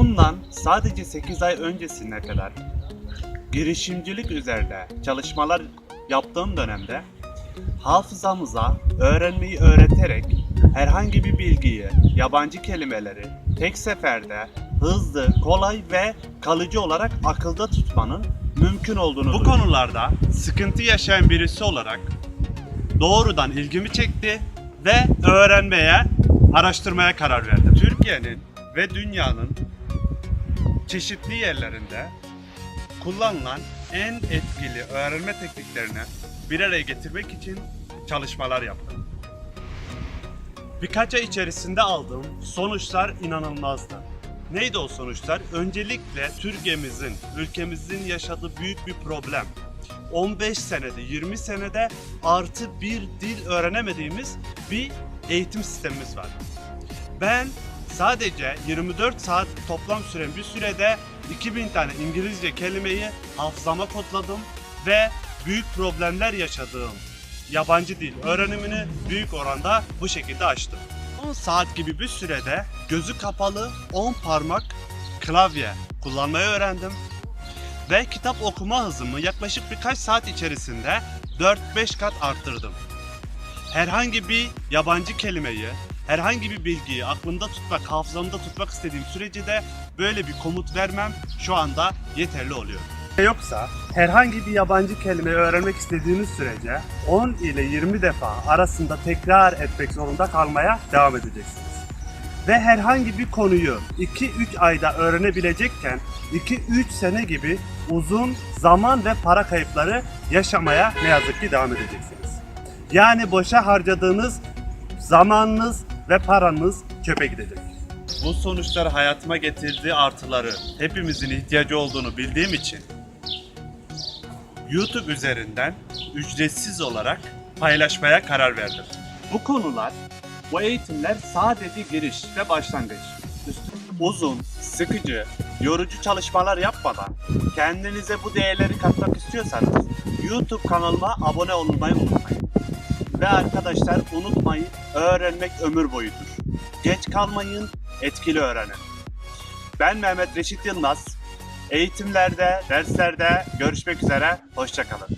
Bundan sadece 8 ay öncesine kadar girişimcilik üzerinde çalışmalar yaptığım dönemde hafızamıza öğrenmeyi öğreterek herhangi bir bilgiyi, yabancı kelimeleri tek seferde hızlı, kolay ve kalıcı olarak akılda tutmanın mümkün olduğunu Bu konularda sıkıntı yaşayan birisi olarak doğrudan ilgimi çekti ve öğrenmeye, araştırmaya karar verdim. Türkiye'nin ve dünyanın çeşitli yerlerinde kullanılan en etkili öğrenme tekniklerini bir araya getirmek için çalışmalar yaptım. Birkaç ay içerisinde aldığım sonuçlar inanılmazdı. Neydi o sonuçlar? Öncelikle Türkiye'mizin, ülkemizin yaşadığı büyük bir problem. 15 senede, 20 senede artı bir dil öğrenemediğimiz bir eğitim sistemimiz var. Ben sadece 24 saat toplam süren bir sürede 2000 tane İngilizce kelimeyi hafızama kodladım ve büyük problemler yaşadığım yabancı dil öğrenimini büyük oranda bu şekilde açtım. 10 saat gibi bir sürede gözü kapalı 10 parmak klavye kullanmayı öğrendim ve kitap okuma hızımı yaklaşık birkaç saat içerisinde 4-5 kat arttırdım. Herhangi bir yabancı kelimeyi, herhangi bir bilgiyi aklımda tutmak, hafızamda tutmak istediğim sürece de böyle bir komut vermem şu anda yeterli oluyor. Yoksa herhangi bir yabancı kelime öğrenmek istediğiniz sürece 10 ile 20 defa arasında tekrar etmek zorunda kalmaya devam edeceksiniz. Ve herhangi bir konuyu 2-3 ayda öğrenebilecekken 2-3 sene gibi uzun zaman ve para kayıpları yaşamaya ne yazık ki devam edeceksiniz. Yani boşa harcadığınız zamanınız ve paranız çöpe gidecek. Bu sonuçlar hayatıma getirdiği artıları hepimizin ihtiyacı olduğunu bildiğim için YouTube üzerinden ücretsiz olarak paylaşmaya karar verdim. Bu konular, bu eğitimler sadece giriş ve başlangıç. Üstü- Uzun, sıkıcı, yorucu çalışmalar yapmadan kendinize bu değerleri katmak istiyorsanız YouTube kanalıma abone olmayı unutmayın. Ve arkadaşlar unutmayın, öğrenmek ömür boyudur. Geç kalmayın, etkili öğrenin. Ben Mehmet Reşit Yılmaz. Eğitimlerde, derslerde görüşmek üzere. Hoşçakalın.